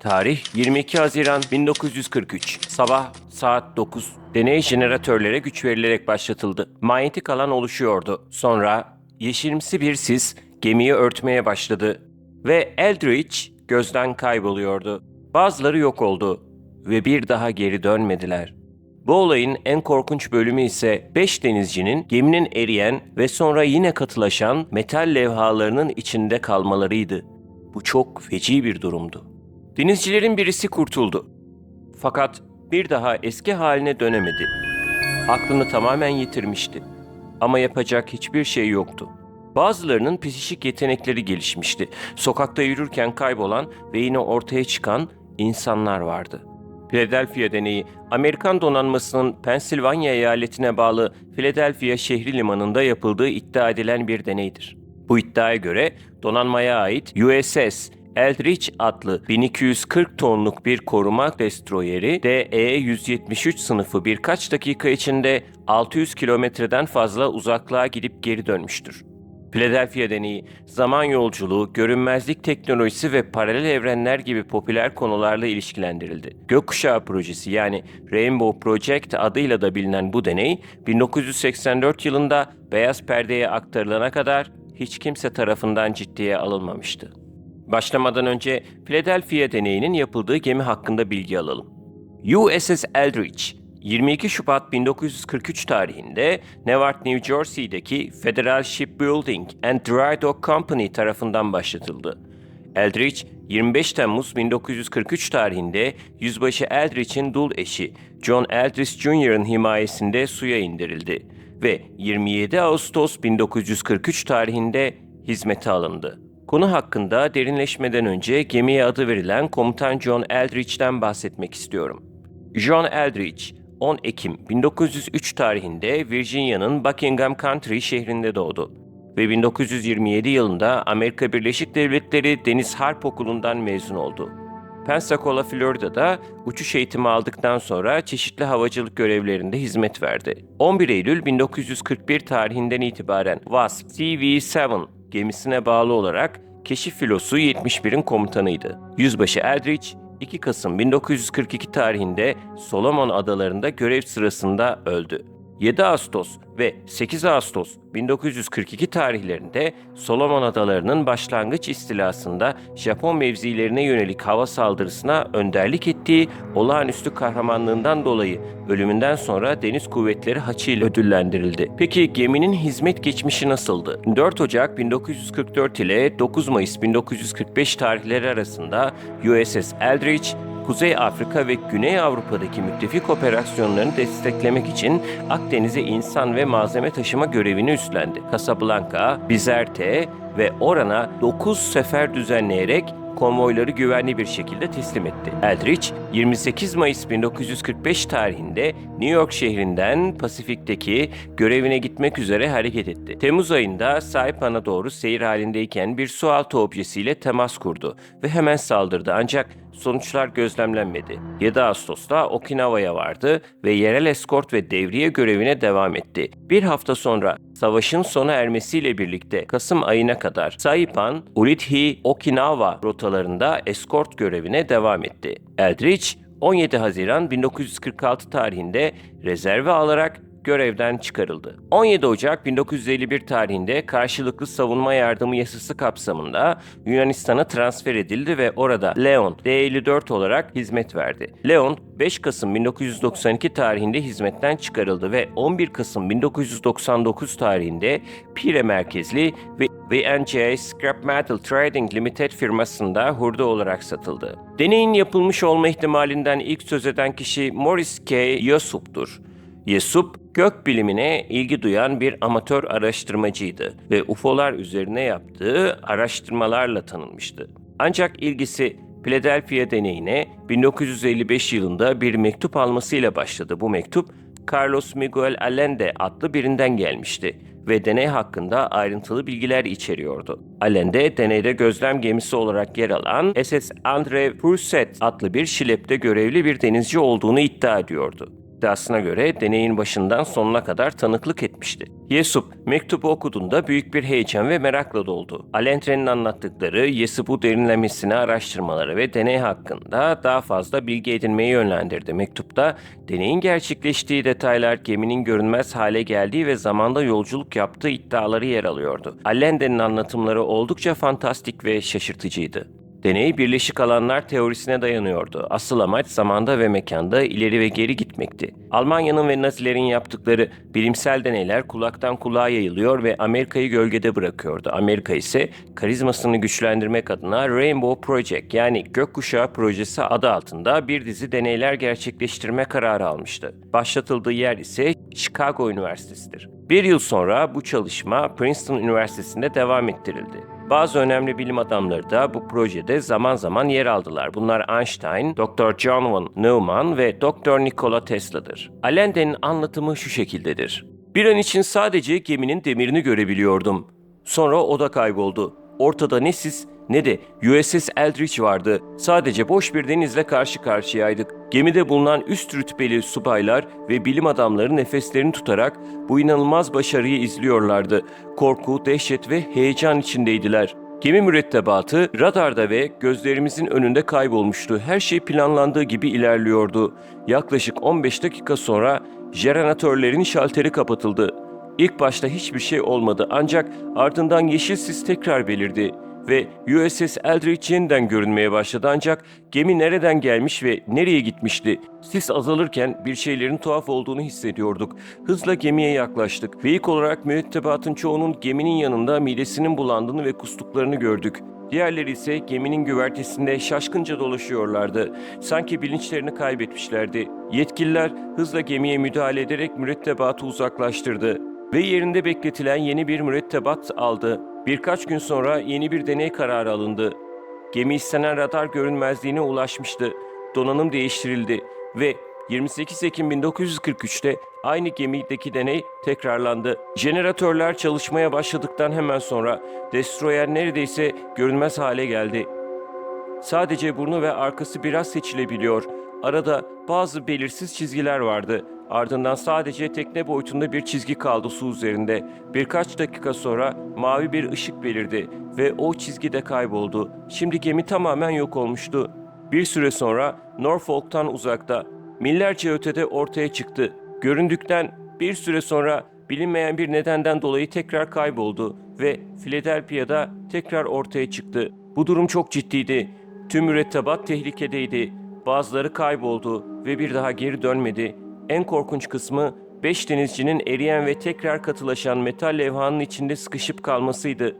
Tarih 22 Haziran 1943. Sabah saat 9. Deney jeneratörlere güç verilerek başlatıldı. Manyetik alan oluşuyordu. Sonra yeşilimsi bir sis gemiyi örtmeye başladı ve Eldridge gözden kayboluyordu. Bazıları yok oldu ve bir daha geri dönmediler. Bu olayın en korkunç bölümü ise 5 denizcinin geminin eriyen ve sonra yine katılaşan metal levhalarının içinde kalmalarıydı. Bu çok feci bir durumdu. Denizcilerin birisi kurtuldu. Fakat bir daha eski haline dönemedi. Aklını tamamen yitirmişti. Ama yapacak hiçbir şey yoktu. Bazılarının psişik yetenekleri gelişmişti. Sokakta yürürken kaybolan ve yine ortaya çıkan insanlar vardı. Philadelphia deneyi, Amerikan donanmasının Pensilvanya eyaletine bağlı Philadelphia şehri limanında yapıldığı iddia edilen bir deneydir. Bu iddiaya göre donanmaya ait USS Eldridge adlı 1240 tonluk bir koruma destroyeri DE-173 sınıfı birkaç dakika içinde 600 kilometreden fazla uzaklığa gidip geri dönmüştür. Philadelphia deneyi, zaman yolculuğu, görünmezlik teknolojisi ve paralel evrenler gibi popüler konularla ilişkilendirildi. Gökkuşağı projesi yani Rainbow Project adıyla da bilinen bu deney, 1984 yılında beyaz perdeye aktarılana kadar hiç kimse tarafından ciddiye alınmamıştı. Başlamadan önce Philadelphia deneyinin yapıldığı gemi hakkında bilgi alalım. USS Eldridge, 22 Şubat 1943 tarihinde Newark, New Jersey'deki Federal Shipbuilding and Dry Dock Company tarafından başlatıldı. Eldridge, 25 Temmuz 1943 tarihinde Yüzbaşı Eldridge'in dul eşi John Eldridge Jr.'ın himayesinde suya indirildi ve 27 Ağustos 1943 tarihinde hizmete alındı. Konu hakkında derinleşmeden önce gemiye adı verilen komutan John Eldridge'den bahsetmek istiyorum. John Eldridge, 10 Ekim 1903 tarihinde Virginia'nın Buckingham County şehrinde doğdu ve 1927 yılında Amerika Birleşik Devletleri Deniz Harp Okulu'ndan mezun oldu. Pensacola, Florida'da uçuş eğitimi aldıktan sonra çeşitli havacılık görevlerinde hizmet verdi. 11 Eylül 1941 tarihinden itibaren WASP CV-7 gemisine bağlı olarak keşif filosu 71'in komutanıydı. Yüzbaşı Eldridge, 2 Kasım 1942 tarihinde Solomon Adaları'nda görev sırasında öldü. 7 Ağustos ve 8 Ağustos 1942 tarihlerinde Solomon Adaları'nın başlangıç istilasında Japon mevzilerine yönelik hava saldırısına önderlik ettiği olağanüstü kahramanlığından dolayı ölümünden sonra Deniz Kuvvetleri haçıyla ödüllendirildi. Peki geminin hizmet geçmişi nasıldı? 4 Ocak 1944 ile 9 Mayıs 1945 tarihleri arasında USS Eldridge Kuzey Afrika ve Güney Avrupa'daki müttefik operasyonlarını desteklemek için Akdeniz'e insan ve malzeme taşıma görevini üstlendi. Casablanca, Bizerte ve Oran'a 9 sefer düzenleyerek konvoyları güvenli bir şekilde teslim etti. Eldridge, 28 Mayıs 1945 tarihinde New York şehrinden Pasifik'teki görevine gitmek üzere hareket etti. Temmuz ayında Saipan'a doğru seyir halindeyken bir sualtı objesiyle temas kurdu ve hemen saldırdı ancak sonuçlar gözlemlenmedi. 7 Ağustos'ta Okinawa'ya vardı ve yerel eskort ve devriye görevine devam etti. Bir hafta sonra savaşın sona ermesiyle birlikte Kasım ayına kadar Saipan, Ulithi, Okinawa rotalarında eskort görevine devam etti. Eldridge, 17 Haziran 1946 tarihinde rezerve alarak görevden çıkarıldı. 17 Ocak 1951 tarihinde karşılıklı savunma yardımı yasası kapsamında Yunanistan'a transfer edildi ve orada Leon D-54 olarak hizmet verdi. Leon 5 Kasım 1992 tarihinde hizmetten çıkarıldı ve 11 Kasım 1999 tarihinde Pire merkezli ve VNJ Scrap Metal Trading Limited firmasında hurda olarak satıldı. Deneyin yapılmış olma ihtimalinden ilk söz eden kişi Morris K. Yosup'tur. Yesup, gök bilimine ilgi duyan bir amatör araştırmacıydı ve UFO'lar üzerine yaptığı araştırmalarla tanınmıştı. Ancak ilgisi Philadelphia deneyine 1955 yılında bir mektup almasıyla başladı. Bu mektup Carlos Miguel Allende adlı birinden gelmişti ve deney hakkında ayrıntılı bilgiler içeriyordu. Allende deneyde gözlem gemisi olarak yer alan SS Andre Furset adlı bir şilepte görevli bir denizci olduğunu iddia ediyordu. İddiasına göre deneyin başından sonuna kadar tanıklık etmişti. Yesup mektubu okuduğunda büyük bir heyecan ve merakla doldu. Alentre'nin anlattıkları Yesup'u derinlemesine araştırmaları ve deney hakkında daha fazla bilgi edinmeyi yönlendirdi. Mektupta deneyin gerçekleştiği detaylar, geminin görünmez hale geldiği ve zamanda yolculuk yaptığı iddiaları yer alıyordu. Allende'nin anlatımları oldukça fantastik ve şaşırtıcıydı. Deney birleşik alanlar teorisine dayanıyordu. Asıl amaç zamanda ve mekanda ileri ve geri gitmekti. Almanya'nın ve Nazilerin yaptıkları bilimsel deneyler kulaktan kulağa yayılıyor ve Amerika'yı gölgede bırakıyordu. Amerika ise karizmasını güçlendirmek adına Rainbow Project yani Gökkuşağı Projesi adı altında bir dizi deneyler gerçekleştirme kararı almıştı. Başlatıldığı yer ise Chicago Üniversitesi'dir. Bir yıl sonra bu çalışma Princeton Üniversitesi'nde devam ettirildi. Bazı önemli bilim adamları da bu projede zaman zaman yer aldılar. Bunlar Einstein, Dr. John von Neumann ve Dr. Nikola Tesla'dır. Allende'nin anlatımı şu şekildedir. Bir an için sadece geminin demirini görebiliyordum. Sonra o da kayboldu. Ortada ne siz ne de USS Eldridge vardı. Sadece boş bir denizle karşı karşıyaydık. Gemide bulunan üst rütbeli subaylar ve bilim adamları nefeslerini tutarak bu inanılmaz başarıyı izliyorlardı. Korku, dehşet ve heyecan içindeydiler. Gemi mürettebatı radarda ve gözlerimizin önünde kaybolmuştu. Her şey planlandığı gibi ilerliyordu. Yaklaşık 15 dakika sonra jeneratörlerin şalteri kapatıldı. İlk başta hiçbir şey olmadı ancak ardından yeşil sis tekrar belirdi ve USS Eldridge yeniden görünmeye başladı ancak gemi nereden gelmiş ve nereye gitmişti? Sis azalırken bir şeylerin tuhaf olduğunu hissediyorduk. Hızla gemiye yaklaştık ve ilk olarak mürettebatın çoğunun geminin yanında midesinin bulandığını ve kustuklarını gördük. Diğerleri ise geminin güvertesinde şaşkınca dolaşıyorlardı. Sanki bilinçlerini kaybetmişlerdi. Yetkililer hızla gemiye müdahale ederek mürettebatı uzaklaştırdı ve yerinde bekletilen yeni bir mürettebat aldı. Birkaç gün sonra yeni bir deney kararı alındı. Gemi istenen radar görünmezliğine ulaşmıştı. Donanım değiştirildi ve 28 Ekim 1943'te aynı gemideki deney tekrarlandı. Jeneratörler çalışmaya başladıktan hemen sonra destroyer neredeyse görünmez hale geldi. Sadece burnu ve arkası biraz seçilebiliyor. Arada bazı belirsiz çizgiler vardı. Ardından sadece tekne boyutunda bir çizgi kaldı su üzerinde. Birkaç dakika sonra mavi bir ışık belirdi ve o çizgi de kayboldu. Şimdi gemi tamamen yok olmuştu. Bir süre sonra Norfolk'tan uzakta, millerce ötede ortaya çıktı. Göründükten bir süre sonra bilinmeyen bir nedenden dolayı tekrar kayboldu ve Philadelphia'da tekrar ortaya çıktı. Bu durum çok ciddiydi. Tüm mürettebat tehlikedeydi. Bazıları kayboldu ve bir daha geri dönmedi. En korkunç kısmı beş denizcinin eriyen ve tekrar katılaşan metal levhanın içinde sıkışıp kalmasıydı.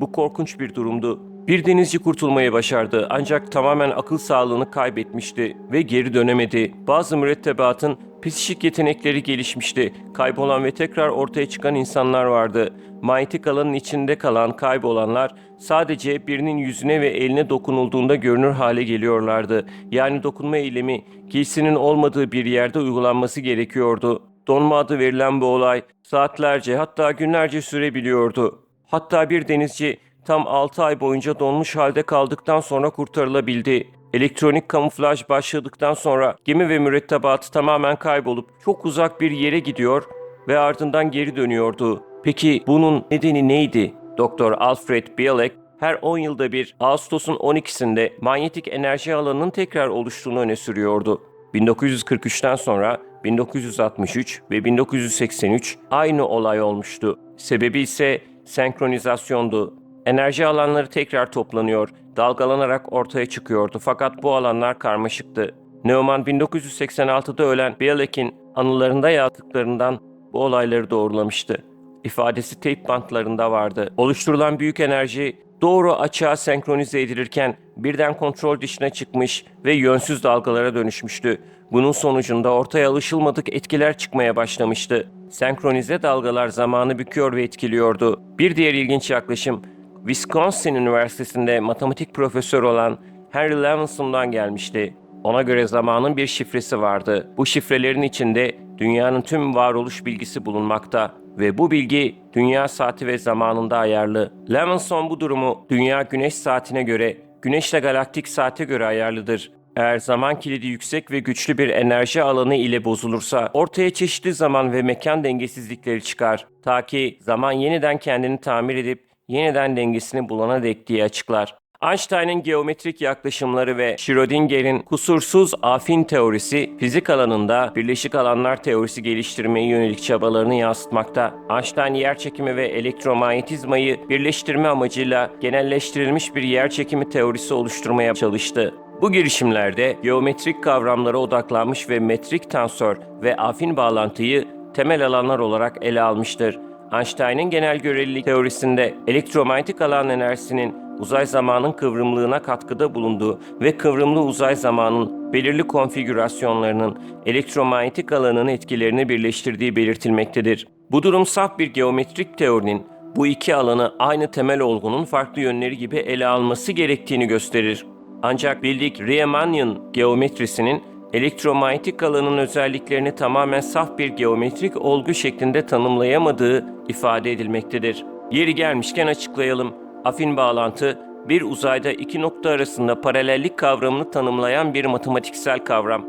Bu korkunç bir durumdu. Bir denizci kurtulmayı başardı ancak tamamen akıl sağlığını kaybetmişti ve geri dönemedi. Bazı mürettebatın psikik yetenekleri gelişmişti. Kaybolan ve tekrar ortaya çıkan insanlar vardı. Manyetik alanın içinde kalan kaybolanlar sadece birinin yüzüne ve eline dokunulduğunda görünür hale geliyorlardı. Yani dokunma eylemi giysinin olmadığı bir yerde uygulanması gerekiyordu. Donma adı verilen bu olay saatlerce hatta günlerce sürebiliyordu. Hatta bir denizci tam 6 ay boyunca donmuş halde kaldıktan sonra kurtarılabildi. Elektronik kamuflaj başladıktan sonra gemi ve mürettebatı tamamen kaybolup çok uzak bir yere gidiyor ve ardından geri dönüyordu. Peki bunun nedeni neydi? Doktor Alfred Bielek her 10 yılda bir Ağustos'un 12'sinde manyetik enerji alanının tekrar oluştuğunu öne sürüyordu. 1943'ten sonra 1963 ve 1983 aynı olay olmuştu. Sebebi ise senkronizasyondu. Enerji alanları tekrar toplanıyor, dalgalanarak ortaya çıkıyordu fakat bu alanlar karmaşıktı. Neumann 1986'da ölen Bielek'in anılarında yazdıklarından bu olayları doğrulamıştı. İfadesi teyp bantlarında vardı. Oluşturulan büyük enerji doğru açığa senkronize edilirken birden kontrol dışına çıkmış ve yönsüz dalgalara dönüşmüştü. Bunun sonucunda ortaya alışılmadık etkiler çıkmaya başlamıştı. Senkronize dalgalar zamanı büküyor ve etkiliyordu. Bir diğer ilginç yaklaşım Wisconsin Üniversitesi'nde matematik profesörü olan Henry Levinson'dan gelmişti. Ona göre zamanın bir şifresi vardı. Bu şifrelerin içinde dünyanın tüm varoluş bilgisi bulunmakta ve bu bilgi dünya saati ve zamanında ayarlı. Levinson bu durumu dünya güneş saatine göre, güneşle galaktik saate göre ayarlıdır. Eğer zaman kilidi yüksek ve güçlü bir enerji alanı ile bozulursa ortaya çeşitli zaman ve mekan dengesizlikleri çıkar. Ta ki zaman yeniden kendini tamir edip yeniden dengesini bulana dek diye açıklar. Einstein'ın geometrik yaklaşımları ve Schrödinger'in kusursuz afin teorisi fizik alanında birleşik alanlar teorisi geliştirmeye yönelik çabalarını yansıtmakta. Einstein yerçekimi ve elektromanyetizmayı birleştirme amacıyla genelleştirilmiş bir yerçekimi teorisi oluşturmaya çalıştı. Bu girişimlerde geometrik kavramlara odaklanmış ve metrik tensör ve afin bağlantıyı temel alanlar olarak ele almıştır. Einstein'ın genel görelilik teorisinde elektromanyetik alan enerjisinin uzay zamanın kıvrımlığına katkıda bulunduğu ve kıvrımlı uzay zamanın belirli konfigürasyonlarının elektromanyetik alanın etkilerini birleştirdiği belirtilmektedir. Bu durum saf bir geometrik teorinin bu iki alanı aynı temel olgunun farklı yönleri gibi ele alması gerektiğini gösterir. Ancak bildik Riemannian geometrisinin elektromanyetik alanın özelliklerini tamamen saf bir geometrik olgu şeklinde tanımlayamadığı ifade edilmektedir. Yeri gelmişken açıklayalım. Afin bağlantı, bir uzayda iki nokta arasında paralellik kavramını tanımlayan bir matematiksel kavram.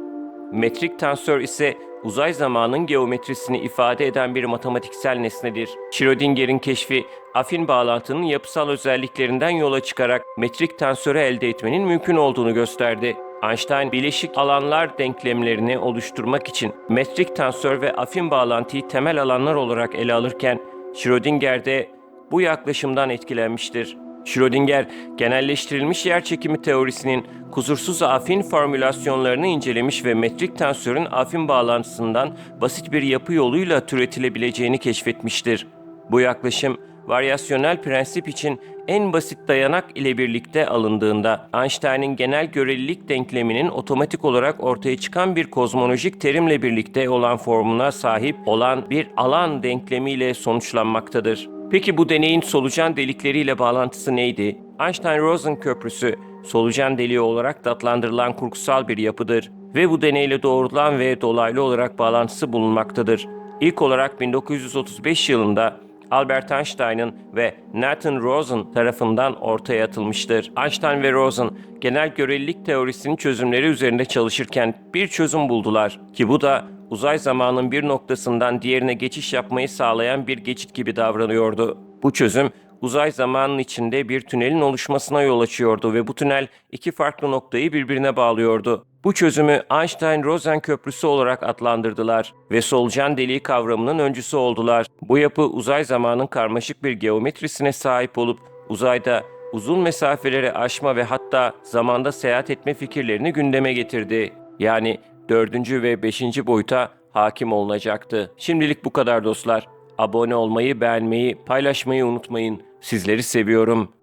Metrik tensör ise uzay zamanın geometrisini ifade eden bir matematiksel nesnedir. Schrödinger'in keşfi afin bağlantının yapısal özelliklerinden yola çıkarak metrik tensörü elde etmenin mümkün olduğunu gösterdi. Einstein bileşik alanlar denklemlerini oluşturmak için metrik tensör ve afin bağlantıyı temel alanlar olarak ele alırken Schrödinger de bu yaklaşımdan etkilenmiştir. Schrödinger, genelleştirilmiş yerçekimi teorisinin kusursuz afin formülasyonlarını incelemiş ve metrik tensörün afin bağlantısından basit bir yapı yoluyla türetilebileceğini keşfetmiştir. Bu yaklaşım, varyasyonel prensip için en basit dayanak ile birlikte alındığında Einstein'ın genel görelilik denkleminin otomatik olarak ortaya çıkan bir kozmolojik terimle birlikte olan formuna sahip olan bir alan denklemiyle sonuçlanmaktadır. Peki bu deneyin solucan delikleriyle bağlantısı neydi? Einstein-Rosen köprüsü solucan deliği olarak da adlandırılan kurgusal bir yapıdır ve bu deneyle doğrudan ve dolaylı olarak bağlantısı bulunmaktadır. İlk olarak 1935 yılında Albert Einstein'ın ve Nathan Rosen tarafından ortaya atılmıştır. Einstein ve Rosen genel görelilik teorisinin çözümleri üzerinde çalışırken bir çözüm buldular ki bu da uzay zamanın bir noktasından diğerine geçiş yapmayı sağlayan bir geçit gibi davranıyordu. Bu çözüm uzay zamanın içinde bir tünelin oluşmasına yol açıyordu ve bu tünel iki farklı noktayı birbirine bağlıyordu. Bu çözümü Einstein-Rosen köprüsü olarak adlandırdılar ve solucan deliği kavramının öncüsü oldular. Bu yapı uzay zamanın karmaşık bir geometrisine sahip olup uzayda uzun mesafeleri aşma ve hatta zamanda seyahat etme fikirlerini gündeme getirdi. Yani dördüncü ve beşinci boyuta hakim olunacaktı. Şimdilik bu kadar dostlar. Abone olmayı, beğenmeyi, paylaşmayı unutmayın. Sizleri seviyorum.